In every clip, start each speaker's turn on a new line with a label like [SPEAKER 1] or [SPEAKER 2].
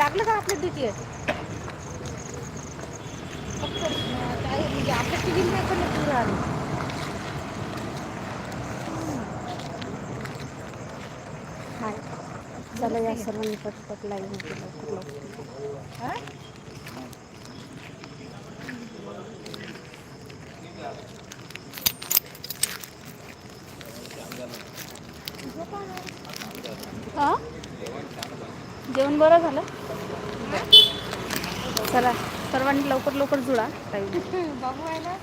[SPEAKER 1] लागलं का आपल्या ड्युटीवर फक्त काय म्हणजे आपल्या टी व्ही नाही पण पुरं आलं
[SPEAKER 2] हाय चला या सर्वांनी पटपट लाईव्हमध्ये लवकर लवकर
[SPEAKER 1] हा?
[SPEAKER 2] हा जेवण बरं झालं चला सर्वांनी लवकर लवकर जुळा. लाईव्ह
[SPEAKER 1] आहे ना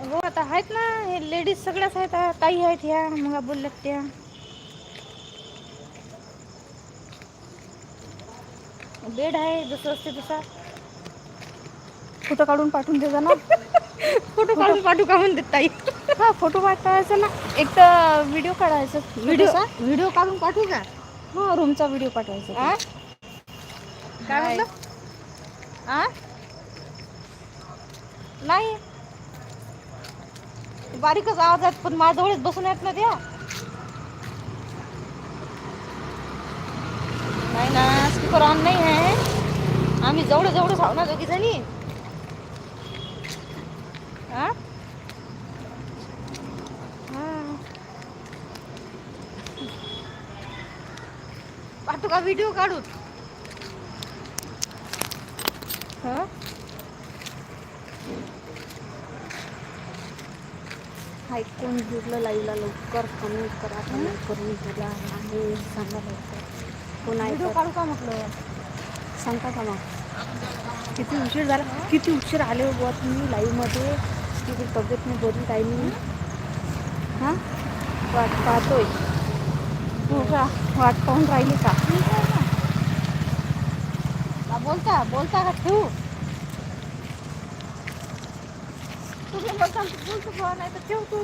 [SPEAKER 1] हो आता आहेत ना हे लेडीज सगळ्याच आहेत ताई आहेत ह्या मग बोलल्यात त्या. बेड आहे जसं असते तसा.
[SPEAKER 2] फोटो काढून पाठवून दे ना.
[SPEAKER 1] फोटो काढून पाठवू का म्हणते ताई?
[SPEAKER 2] हा फोटो पाठवायचा ना. एक तर व्हिडिओ काढायचा.
[SPEAKER 1] व्हिडिओ
[SPEAKER 2] व्हिडिओचा
[SPEAKER 1] व्हिडिओ काढून पाठवू का?
[SPEAKER 2] हा रूमचा व्हिडिओ पाठवायचा?
[SPEAKER 1] काय. म्हणलं? आ? नाही. बारीकच आवाज आहेत पण माझ्याजवळच बसून आहेत ना त्या नाही ना स्पीकर ऑन नाही आहे. आम्ही जवळ जवळ जाऊ ना दोघी जणी. हा? पाठू का व्हिडिओ काढून? हा?
[SPEAKER 2] ऐकून कोण लाईला लवकर कमी करा कमी करून दिला आहे सांगा लवकर. आहे
[SPEAKER 1] व्हिडिओ काढू का म्हटलं?
[SPEAKER 2] सांगता का मग? किती उशीर झाला किती उशीर आले बुवा तुम्ही लाईव्हमध्ये किती तब्येत नाही बरी काही नाही हां? वाट पाहतोय. हो का वाट पाहून राहिली का?
[SPEAKER 1] बोलता बोलता का ठेवू तुम्ही बोलता बोलतो बुवा, नाही तर ठेव तू.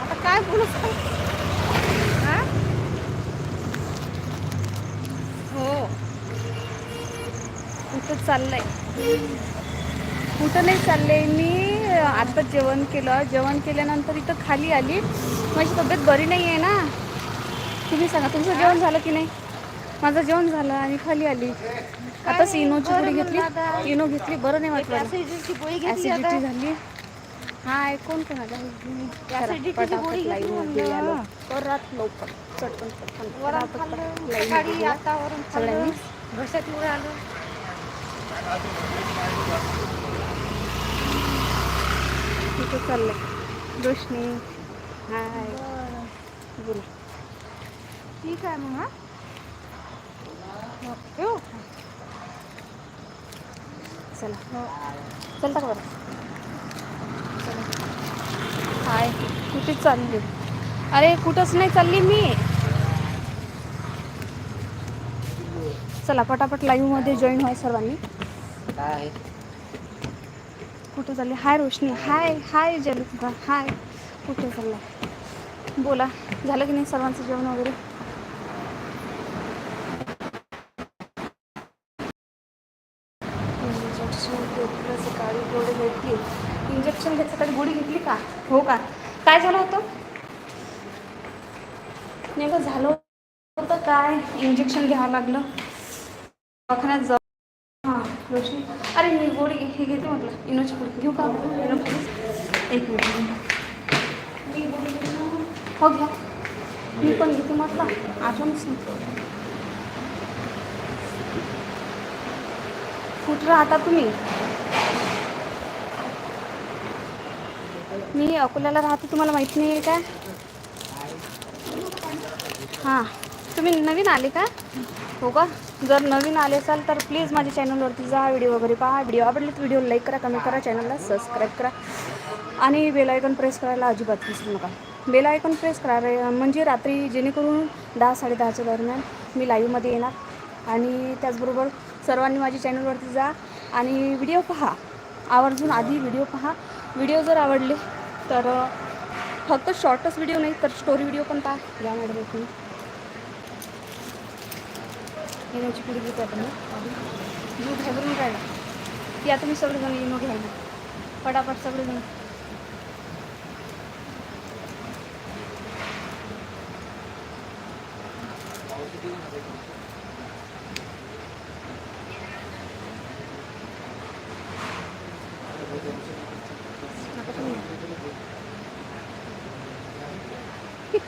[SPEAKER 1] आता काय बोलू सांग हा? हो
[SPEAKER 2] कुठं चाललंय. कुठं नाही चालले मी आता जेवण केलं. जेवण केल्यानंतर इथं खाली आली. माझी तब्येत बरी नाही आहे ना. तुम्ही सांगा तुमचं जेवण झालं की नाही? माझं जेवण झालं आणि खाली आली. आता इनोची गोळी घेतली. इनो घेतली बरं नाही वाटलं. ऍसिडिटी झाली. हाय कोण कोण आला. परत लवकर. चटकन सगळ्यांनी
[SPEAKER 1] घशात आलं
[SPEAKER 2] कुठं चाललंय. रोशनी. हाय. बोला.
[SPEAKER 1] ठीक आहे मग हा? हो, चला.
[SPEAKER 2] चला चलता का बरं. हाय. कुठे चालली. अरे कुठंच नाही चालली मी. चला पटापट लाईव्हमध्ये जॉईन व्हाय सर्वांनी. कुठं चालली? हाय रोशनी. हाय हाय जलुका हाय. कुठे चाललाय बोला. झालं की नाही सर्वांचं जेवण वगैरे? सकाळी गोळी घेतली. इंजेक्शन घेतलं सकाळी गोळी घेतली का? हो का? काय झालं होतं? नेमकं झालं होतं काय? इंजेक्शन घ्यावं लागलं. दवाखान्यात जाऊ रोशनी अरे मी गोडी हे घेते म्हटलं इनोची गोळी घेऊ का इनो please? एक मिनिट हो घ्या मी पण घेते म्हटलं अजूनच नाही कुठं राहता तुम्ही मी अकोल्याला राहते तुम्हाला माहिती नाही आहे का हां तुम्ही नवीन आले का हो का जर नवीन आले असाल तर प्लीज माझ्या चॅनलवरती जा व्हिडिओ वगैरे पहा. व्हिडिओ आवडले तर व्हिडिओ लाईक करा कमेंट करा चॅनलला सबस्क्राईब करा. आणि बेल आयकॉन प्रेस करायला अजिबात विसरू नका. बेल आयकॉन प्रेस करा रे- म्हणजे रात्री जेणेकरून दहा साडेदहाच्या दरम्यान मी लाईव्हमध्ये येणार. आणि त्याचबरोबर सर्वांनी माझ्या चॅनलवरती जा आणि व्हिडिओ पहा. आवर्जून आधी व्हिडिओ पहा. व्हिडिओ जर आवडले तर फक्त शॉर्टच व्हिडिओ नाही तर स्टोरी व्हिडिओ पण पहा. या मॅडम तुम्ही येण्याची पुढे घेतो आपण. दूध घाबरून राहिला. की आता मी सगळेजण येणं घ्यायला. पटापट सगळेजण.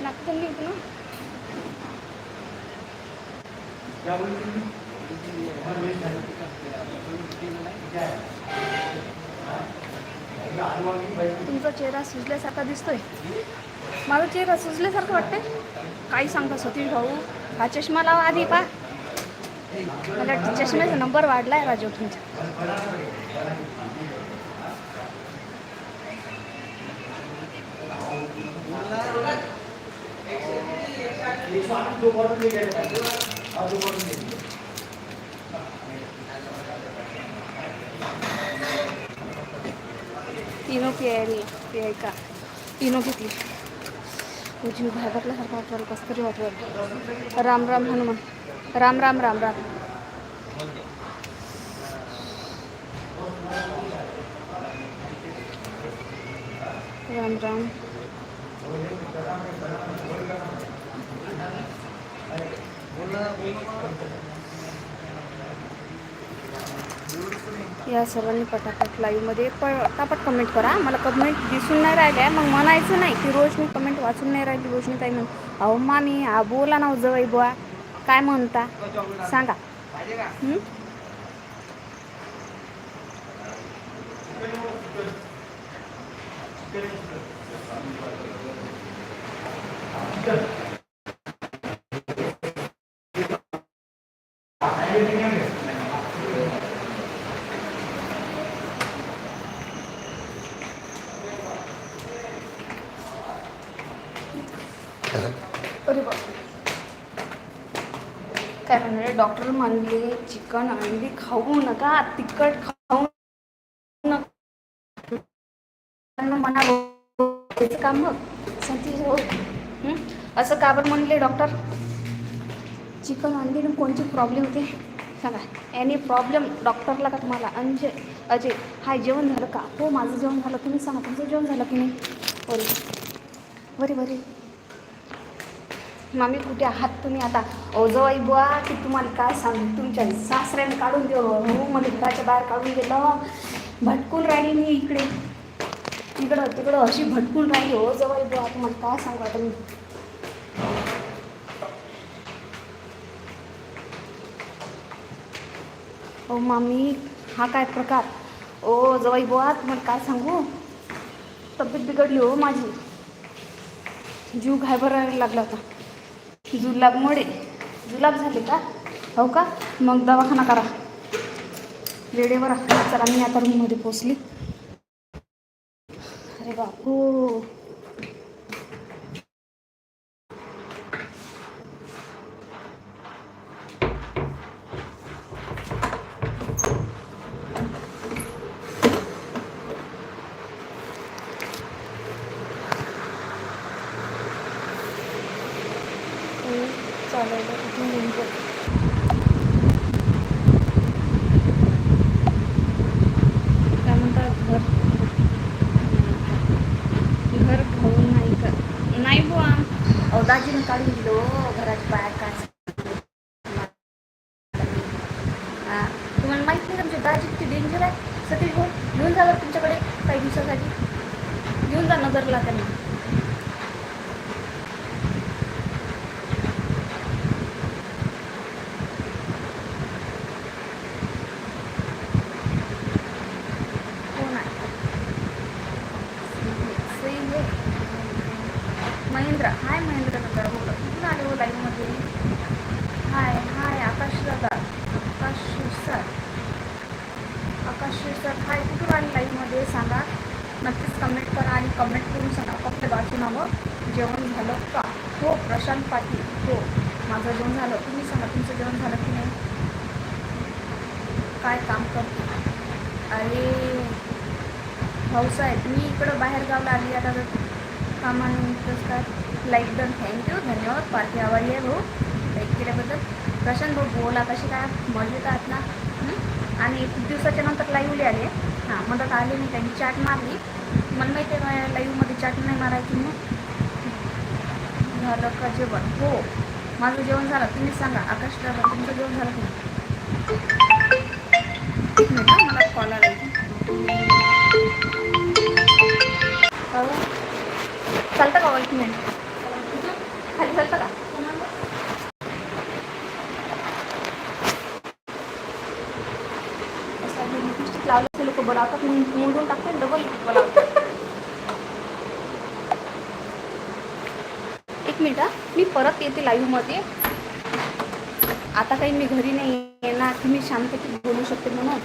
[SPEAKER 2] नका ना? तुम्ही. तुमचा चेहरा सुजल्यासारखा दिसतोय. माझा चेहरा सुजल्यासारखं वाटतंय? काही सांगता सतीश भाऊ. हा चष्मा लावा आधी पा मला चष्म्याचा नंबर वाढलाय राजू तुमचा. तीनो प्यायली प्याय का तीनो घेतली तुझी घाबरल्यासारखं वाटलं कसं तरी वाटलं राम राम हनुमान। राम राम राम राम। राम राम। या सर्वांनी पटापट लाईव्हमध्ये पटापट कमेंट करा. मला कमेंट दिसून नाही राहिल्या. मग म्हणायचं नाही की रोज मी कमेंट वाचून नाही राहिली रोशनी ताई म्हणून. अहो मामी हा बोला ना हो, जवळ बुवा. काय म्हणता? सांगा. हं? काय म्हणणार डॉक्टर म्हणले चिकन अंडी खाऊ नका तिखट खाऊ नका. म्हणा त्याचं काम बघ सतीश असं का बरं म्हणले डॉक्टर? चिकन अंडी कोणची प्रॉब्लेम होते? सांगा. एनी प्रॉब्लेम डॉक्टरला का तुम्हाला? अंजय अजय हाय जेवण झालं का? हो माझं जेवण झालं. तुम्ही सांगा तुमचं जेवण झालं की नाही? बरे बरे बरे. मामी कुठे आहात तुम्ही आता? ओजवाई बुवा की तुम्हाला काय सांगू? तुमच्या सासऱ्याने काढून देऊ हो मला घराच्या बाहेर काढून गेलो भटकून राहिली मी इकडे. तिकडं तिकडं अशी भटकून राहिली. हो जवाई बुवा तुम्हाला काय सांगू आता मी? ओ मामी हा काय प्रकार? ओ जवाई बुवा तुम्हाला काय सांगू? तब्येत बिघडली हो माझी. जीव घाबरायला लागला होता. जुलाब मोडे. जुलाब झाले का? हो का? मग दवाखाना करा. वेळेवर चला मी आता रूममध्ये पोचली अरे बापू चालेल इथून निघू. काय म्हणतात घर घर खाऊन नाही का नाही बुवा अहो दाजीने काढून दिलं हो, घराच्या बाहेर काय तुम्हाला माहीत नाही तुमच्या दाजी किती डेंजर आहे? सतीश भाऊ घेऊन जाणार तुमच्याकडे काही दिवसासाठी. घेऊन जा नगरला त्यांना कोण आहे सई आहे. महेंद्र हाय महेंद्र नगर बोला कुठून आले हो लाईव्हमध्ये हाय हाय आकाश दादा आकाश सर आकाश सर काय कुठून आणि लाईव्हमध्ये सांगा नक्कीच कमेंट करा आणि कमेंट करून सांगा. फक्त बाकी नावं जेवण झालं का? हो प्रशांत पाटील. हो माझं जेवण झालं. तुम्ही सांगा तुमचं जेवण झालं की नाही? काय काम करतो? अरे भाऊसाहेब मी इकडं बाहेर गावला आली. आता तर कामान लाईक डन थँक्यू धन्यवाद. पार्टी आभारी आहे हो. भाऊ लाईक केल्याबद्दल प्रशांत भाऊ बोला कशी काय मजेत आहात ना? आणि खूप दिवसाच्या नंतर लाईव्हली आले. हां मदत आली मी त्यांनी चाट मारली. मला माहिती आहे लाईव्हमध्ये चाट नाही मारायची मग झालं का जेवण? हो. माझं जेवण झालं. तुम्ही सांगा आकाश ड्रायव्हर तुमचं जेवण झालं की? मला कॉल आला. चालतं का? एक मिनिट खाली चालतं का असं आहे, लिपस्टिक लावलं ते लोक बनवतात मुंडून टाकते डबल बनवतात एक मिनिट मी परत येते लाईव्हमध्ये आता काही मी घरी नाही येणार की मी शांततेत बोलू शकते म्हणून.